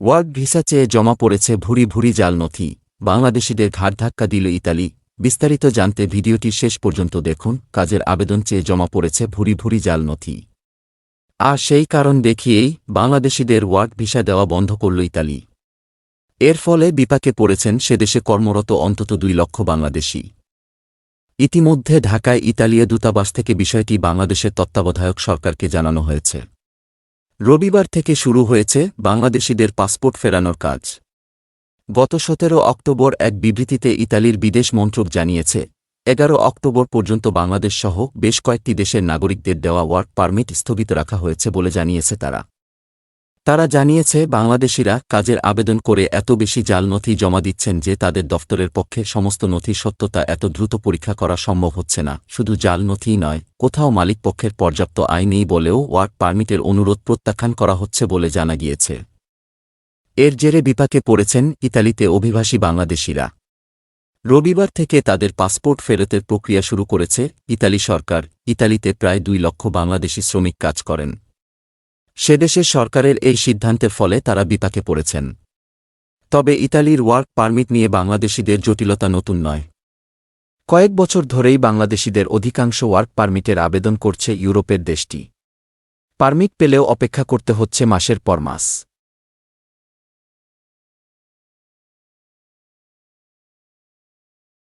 Work visa চেয়ে জমা পড়েছে ভুরি ভুরি জাল নথি। বাংলাদেশিদের ঘাট ধাক্কা দিল ইতালি। বিস্তারিত জানতে ভিডিওটি শেষ পর্যন্ত দেখুন, কাজের আবেদন চেয়ে জমা পড়েছে ভুরি ভুরি জাল নথি। আর সেই কারণ দেখিয়েই বাংলাদেশিদের ওয়ার্ক ভিসা দেওয়া বন্ধ করল ইতালি। এর ফলে বিপাকে পড়েছেন সেদেশে কর্মরত অন্তত দুই লক্ষ বাংলাদেশি। ইতিমধ্যে ঢাকায় ইতালীয় দূতাবাস থেকে বিষয়টি বাংলাদেশের তত্ত্বাবধায়ক সরকারকে জানানো হয়েছে। রবিবার থেকে শুরু হয়েছে বাংলাদেশিদের পাসপোর্ট ফেরানোর কাজ। গত সতেরো অক্টোবর এক বিবৃতিতে ইতালির বিদেশ মন্ত্রক জানিয়েছে, এগারো অক্টোবর পর্যন্ত বাংলাদেশ সহ বেশ কয়েকটি দেশের নাগরিকদের দেওয়া ওয়ার্ক পারমিট স্থগিত রাখা হয়েছে বলে জানিয়েছে তারা। তারা জানিয়েছে, বাংলাদেশিরা কাজের আবেদন করে এত বেশি জাল নথি জমা দিচ্ছেন যে তাদের দফতরের পক্ষে সমস্ত নথি সত্যতা এত দ্রুত পরীক্ষা করা সম্ভব হচ্ছে না। শুধু জাল নথিই নয়, কোথাও মালিক পক্ষের পর্যাপ্ত আয় নেই বলেও ওয়ার্ক পারমিটের অনুরোধ প্রত্যাখ্যান করা হচ্ছে বলে জানা গিয়েছে। এর জেরে বিপাকে পড়েছেন ইতালিতে অভিবাসী বাংলাদেশিরা। রবিবার থেকে তাদের পাসপোর্ট ফেরতের প্রক্রিয়া শুরু করেছে ইতালি সরকার। ইতালিতে প্রায় দুই লক্ষ বাংলাদেশি শ্রমিক কাজ করেন। সেদেশের সরকারের এই সিদ্ধান্তের ফলে তারা বিপাকে পড়েছেন। তবে ইতালির ওয়ার্ক পারমিট নিয়ে বাংলাদেশিদের জটিলতা নতুন নয়। কয়েক বছর ধরেই বাংলাদেশিদের অধিকাংশ ওয়ার্ক পারমিটের আবেদন করছে ইউরোপের দেশটি। পারমিট পেলেও অপেক্ষা করতে হচ্ছে মাসের পর মাস।